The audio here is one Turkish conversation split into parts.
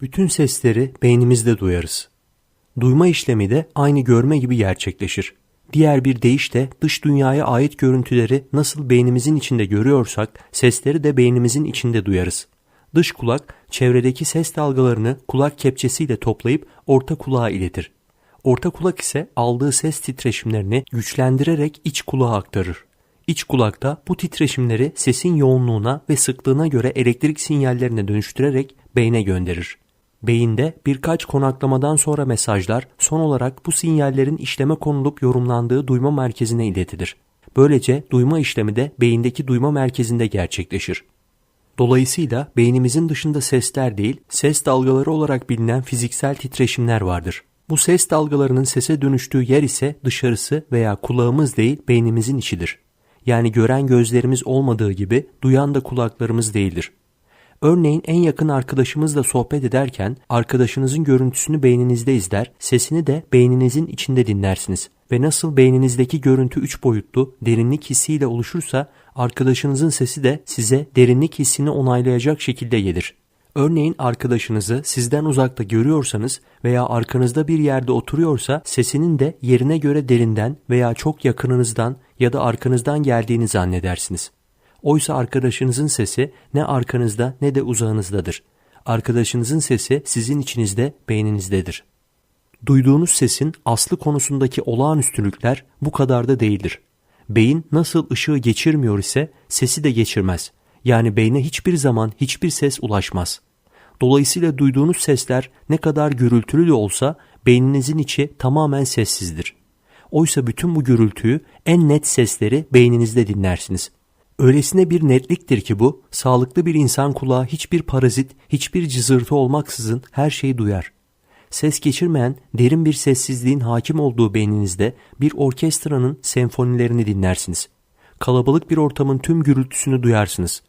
Bütün sesleri beynimizde duyarız. Duyma işlemi de aynı görme gibi gerçekleşir. Diğer bir deyişle dış dünyaya ait görüntüleri nasıl beynimizin içinde görüyorsak sesleri de beynimizin içinde duyarız. Dış kulak çevredeki ses dalgalarını kulak kepçesiyle toplayıp orta kulağa iletir. Orta kulak ise aldığı ses titreşimlerini güçlendirerek iç kulağa aktarır. İç kulakta bu titreşimleri sesin yoğunluğuna ve sıklığına göre elektrik sinyallerine dönüştürerek beyne gönderir. Beyinde birkaç konaklamadan sonra mesajlar son olarak bu sinyallerin işleme konulup yorumlandığı duyma merkezine iletilir. Böylece duyma işlemi de beyindeki duyma merkezinde gerçekleşir. Dolayısıyla beynimizin dışında sesler değil, ses dalgaları olarak bilinen fiziksel titreşimler vardır. Bu ses dalgalarının sese dönüştüğü yer ise dışarısı veya kulağımız değil beynimizin içidir. Yani gören gözlerimiz olmadığı gibi duyan da kulaklarımız değildir. Örneğin en yakın arkadaşımızla sohbet ederken arkadaşınızın görüntüsünü beyninizde izler, sesini de beyninizin içinde dinlersiniz. Ve nasıl beyninizdeki görüntü üç boyutlu derinlik hissiyle oluşursa arkadaşınızın sesi de size derinlik hissini onaylayacak şekilde gelir. Örneğin arkadaşınızı sizden uzakta görüyorsanız veya arkanızda bir yerde oturuyorsa sesinin de yerine göre derinden veya çok yakınınızdan ya da arkanızdan geldiğini zannedersiniz. Oysa arkadaşınızın sesi ne arkanızda ne de uzağınızdadır. Arkadaşınızın sesi sizin içinizde, beyninizdedir. Duyduğunuz sesin aslı konusundaki olağanüstülükler bu kadar da değildir. Beyin nasıl ışığı geçirmiyor ise sesi de geçirmez. Yani beyne hiçbir zaman hiçbir ses ulaşmaz. Dolayısıyla duyduğunuz sesler ne kadar gürültülü de olsa beyninizin içi tamamen sessizdir. Oysa bütün bu gürültüyü en net sesleri beyninizde dinlersiniz. Öylesine bir netliktir ki bu, sağlıklı bir insan kulağı hiçbir parazit, hiçbir cızırtı olmaksızın her şeyi duyar. Ses geçirmeyen derin bir sessizliğin hakim olduğu beyninizde bir orkestranın senfonilerini dinlersiniz. Kalabalık bir ortamın tüm gürültüsünü duyarsınız.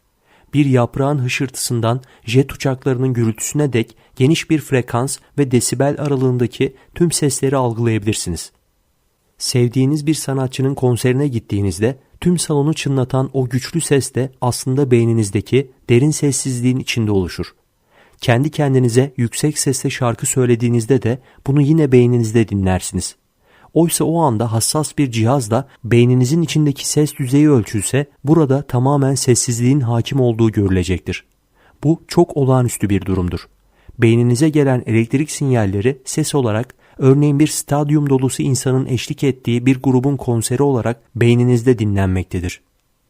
Bir yaprağın hışırtısından jet uçaklarının gürültüsüne dek geniş bir frekans ve desibel aralığındaki tüm sesleri algılayabilirsiniz. Sevdiğiniz bir sanatçının konserine gittiğinizde tüm salonu çınlatan o güçlü ses de aslında beyninizdeki derin sessizliğin içinde oluşur. Kendi kendinize yüksek sesle şarkı söylediğinizde de bunu yine beyninizde dinlersiniz. Oysa o anda hassas bir cihazla beyninizin içindeki ses düzeyi ölçülse burada tamamen sessizliğin hakim olduğu görülecektir. Bu çok olağanüstü bir durumdur. Beyninize gelen elektrik sinyalleri ses olarak örneğin bir stadyum dolusu insanın eşlik ettiği bir grubun konseri olarak beyninizde dinlenmektedir.